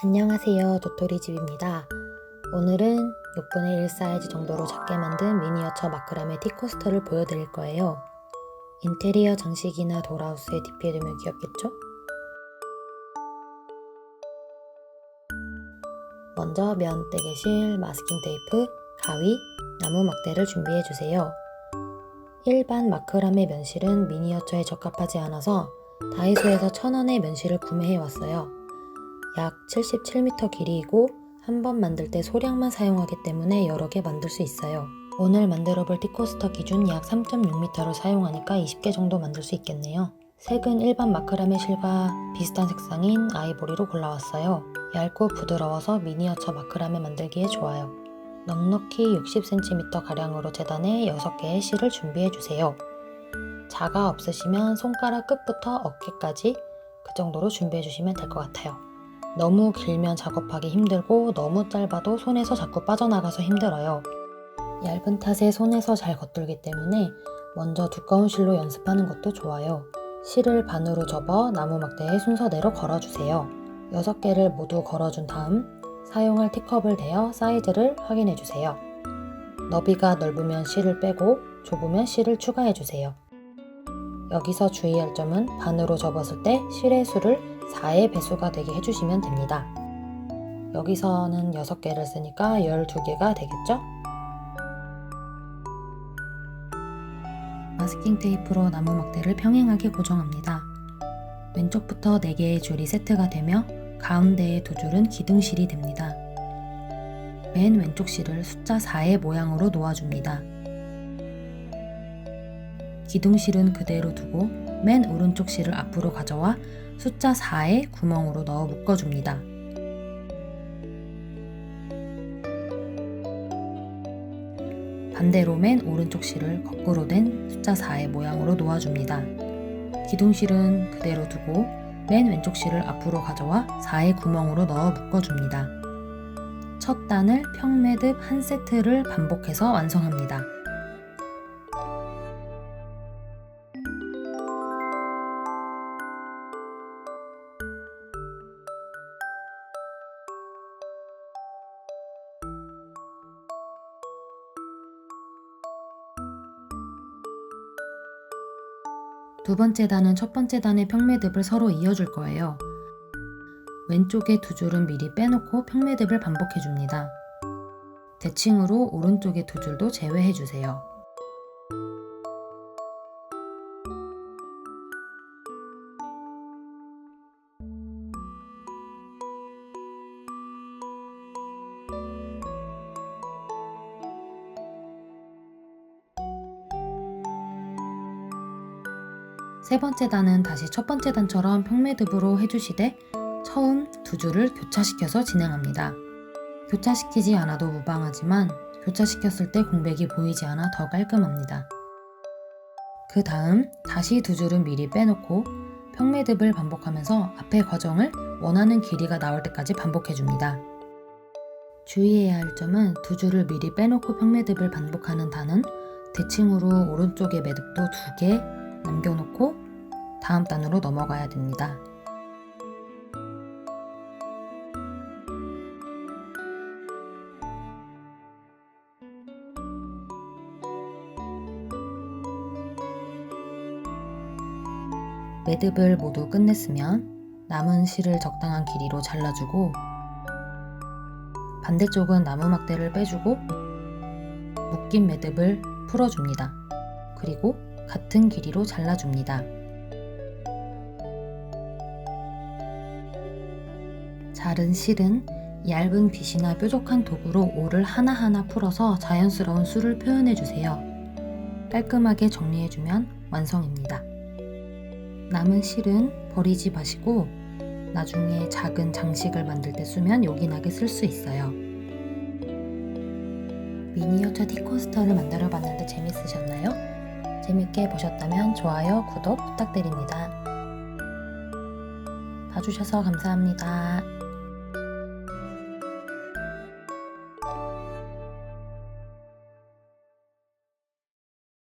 안녕하세요. 도토리집입니다. 오늘은 6분의 1 사이즈 정도로 작게 만든 미니어처 마크라메 티코스터를 보여드릴 거예요. 인테리어 장식이나 돌하우스에 디피해두면 귀엽겠죠? 먼저 면 떼개실, 마스킹 테이프, 가위, 나무 막대를 준비해주세요. 일반 마크라메 면실은 미니어처에 적합하지 않아서 다이소에서 1000원의 면실을 구매해왔어요. 약 77m 길이이고 한 번 만들 때 소량만 사용하기 때문에 여러 개 만들 수 있어요. 오늘 만들어 볼 티코스터 기준 약 3.6m를 사용하니까 20개 정도 만들 수 있겠네요. 색은 일반 마크라메 실과 비슷한 색상인 아이보리로 골라왔어요. 얇고 부드러워서 미니어처 마크라메 만들기에 좋아요. 넉넉히 60cm 가량으로 재단해 6개의 실을 준비해 주세요. 자가 없으시면 손가락 끝부터 어깨까지 그 정도로 준비해 주시면 될 것 같아요. 너무 길면 작업하기 힘들고 너무 짧아도 손에서 자꾸 빠져나가서 힘들어요. 얇은 탓에 손에서 잘 겉돌기 때문에 먼저 두꺼운 실로 연습하는 것도 좋아요. 실을 반으로 접어 나무 막대에 순서대로 걸어주세요. 6개를 모두 걸어준 다음 사용할 티컵을 대어 사이즈를 확인해 주세요. 너비가 넓으면 실을 빼고 좁으면 실을 추가해 주세요. 여기서 주의할 점은 반으로 접었을 때 실의 수를 4의 배수가 되게 해주시면 됩니다. 여기서는 6개를 쓰니까 12개가 되겠죠? 마스킹 테이프로 나무 막대를 평행하게 고정합니다. 왼쪽부터 4개의 줄이 세트가 되며 가운데의 두 줄은 기둥실이 됩니다. 맨 왼쪽 실을 숫자 4의 모양으로 놓아줍니다. 기둥실은 그대로 두고 맨 오른쪽 실을 앞으로 가져와 숫자 4의 구멍으로 넣어 묶어줍니다. 반대로 맨 오른쪽 실을 거꾸로 된 숫자 4의 모양으로 놓아줍니다. 기둥실은 그대로 두고 맨 왼쪽 실을 앞으로 가져와 4의 구멍으로 넣어 묶어줍니다. 첫 단을 평매듭 한 세트를 반복해서 완성합니다. 두 번째 단은 첫 번째 단의 평매듭을 서로 이어줄 거예요. 왼쪽의 두 줄은 미리 빼놓고 평매듭을 반복해 줍니다. 대칭으로 오른쪽의 두 줄도 제외해 주세요. 세 번째 단은 다시 첫 번째 단처럼 평매듭으로 해주시되 처음 두 줄을 교차시켜서 진행합니다. 교차시키지 않아도 무방하지만 교차시켰을 때 공백이 보이지 않아 더 깔끔합니다. 그 다음 다시 두 줄은 미리 빼놓고 평매듭을 반복하면서 앞의 과정을 원하는 길이가 나올 때까지 반복해줍니다. 주의해야 할 점은 두 줄을 미리 빼놓고 평매듭을 반복하는 단은 대칭으로 오른쪽의 매듭도 두개 남겨놓고 다음 단으로 넘어가야 됩니다. 매듭을 모두 끝냈으면 남은 실을 적당한 길이로 잘라주고 반대쪽은 나무 막대를 빼주고 묶인 매듭을 풀어줍니다. 그리고 같은 길이로 잘라줍니다. 자른 실은 얇은 빗이나 뾰족한 도구로 오를 하나하나 풀어서 자연스러운 수를 표현해주세요. 깔끔하게 정리해주면 완성입니다. 남은 실은 버리지 마시고 나중에 작은 장식을 만들 때 쓰면 요긴하게 쓸 수 있어요. 미니어처 티코스터를 만들어 봤는데 재밌으셨나요? 재밌게 보셨다면 좋아요, 구독 부탁드립니다. 봐주셔서 감사합니다.